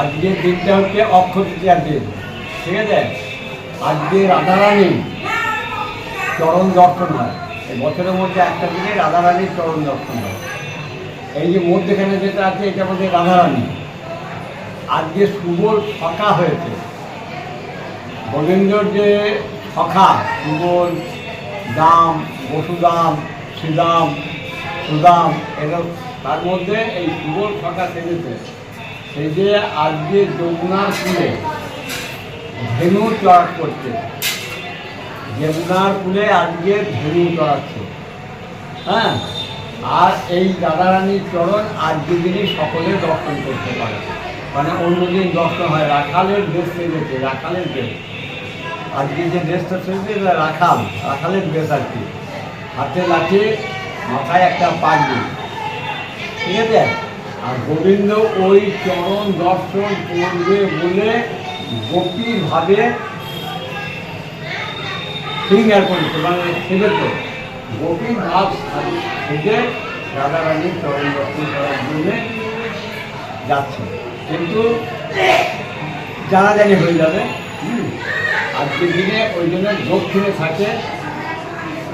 আজকের দিনটা হচ্ছে অক্ষয় তৃতীয়ার দিন। ঠিক আছে? আজকে রাধারানী চরণ দর্শন হয়। এই বছরের মধ্যে একটা দিনে রাধারানীর চরণ দর্শন হয়। এই যে মধ্যেখানে যেটা আছে, এটা মধ্যে রাধারানী। আজকে সুবল সখা হয়েছে। গোবিন্দর যে সখা সুবল দাম, বসুদাম, শ্রীদাম, সুদাম এগুলো তার মধ্যে এই সুবল সখা সেজেছে। সেই যে আজকে যমুনার কুলে ধেনু চড়াট করছে। যমুনার কুলে আজকে ধেনু চড়াচ্ছে। হ্যাঁ? আর এই রাধারানীর চরণ আজকে দিনে সকলে দর্শন করতে পারে। মানে অন্যদিন দর্শন হয় রাখালের দেশ সেজেছে রাখালের দেশ আজকে যে সেজেছে এটা রাখাল, রাখালের দেশ আর কি। হাতে লাঠি, মাথায় একটা পাগড়ি ঠিক আছে? আর গোবিন্দ ওই চরণ দর্শন করবে বলে গোপীভাবে সিঙ্গার করেছে মানে সেজেছে গোপী ভাব সেজে রাধারানীর চরণ দর্শন করার জন্যে যাচ্ছে। কিন্তু জানাজানি হয়ে যাবে। আজকের দিনে ওই জন্য দক্ষিণে থাকে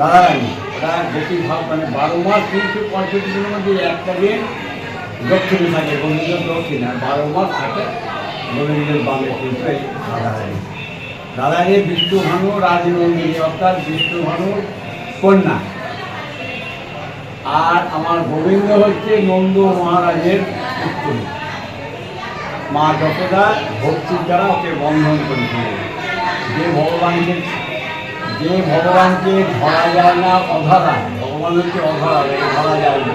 রাধারানী। ওরা গোপী ভাব মানে বারো মাস তিনশো পঁয়ষট্টি দিনের মধ্যে একটা দিন দক্ষিণে থাকে গোবিন্দ দক্ষিণ আর বারো মাস থাকে গোবিন্দের বামে কিন্তু রাধারানী রাধারানী বিষ্ণু ভানু, রাজনন্দিনী অর্থাৎ বিষ্ণু ভানুর কন্যা। আর আমার গোবিন্দ হচ্ছে নন্দ মহারাজের পুত্র। মা যশোদা ভক্তির দ্বারা ওকে বন্ধন করেছিল যে ভগবানকে যে ভগবানকে ধরা যায় না, অধরা। ভগবান হচ্ছে অধরা, ধরা যায় না।